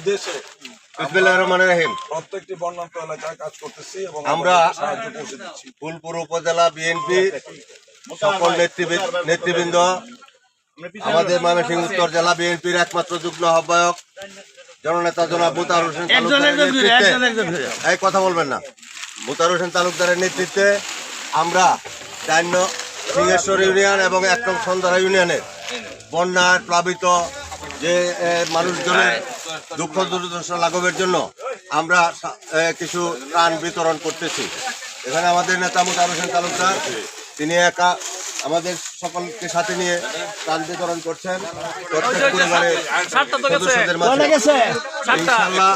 নির্দেশে বিসমিল্লাহির রহমানির রহিম। প্রত্যেকটি বন্যান্ত এলাকায় কাজ করতেছি এবং আমরা সাহায্য ফুলপুর উপজেলা বিএনপি সকল নেতৃবৃন্দ নেতৃবৃন্দ আমাদের উত্তর জেলা বিএনপির একমাত্র যুগ্ম আহ্বায়ক জননেতা জনাব মুতার হোসেন এই কথা বলবেন না। মুতার হোসেন তালুকদারের নেতৃত্বে আমরা চান্ন সিংহেশ্বর ইউনিয়ন এবং এক নং সন্ধারা ইউনিয়নের বন্যার প্লাবিত যে মানুষজনের দুঃখ দুর্দশা লাঘবের জন্য আমরা কিছু ত্রাণ বিতরণ করতেছি। এখানে আমাদের নেতা মুতার হোসেন তালুকদার তিনি একা আমাদের সকলকে সাথে নিয়ে ত্রাণ বিতরণ করছেন। প্রত্যেক পরিবারের সদস্যদের ইনশাল্লাহ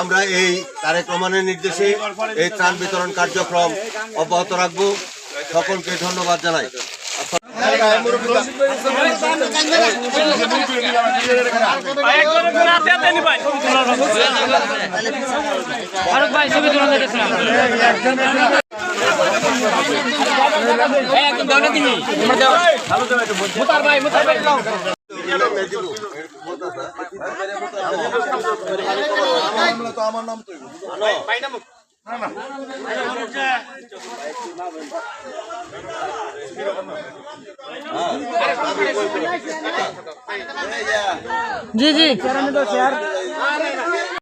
আমরা এই তারেক রহমানের নির্দেশে এই ত্রাণ বিতরণ কার্যক্রম অব্যাহত রাখব। সকলকে ধন্যবাদ জানাই। ফারুক ভাই ছবি তুলে দেখেছিলাম একদম দাও না তুমি তোমরা দাও মুতার ভাই মুতার ভাই দাও তো আমার নাম তো জি জি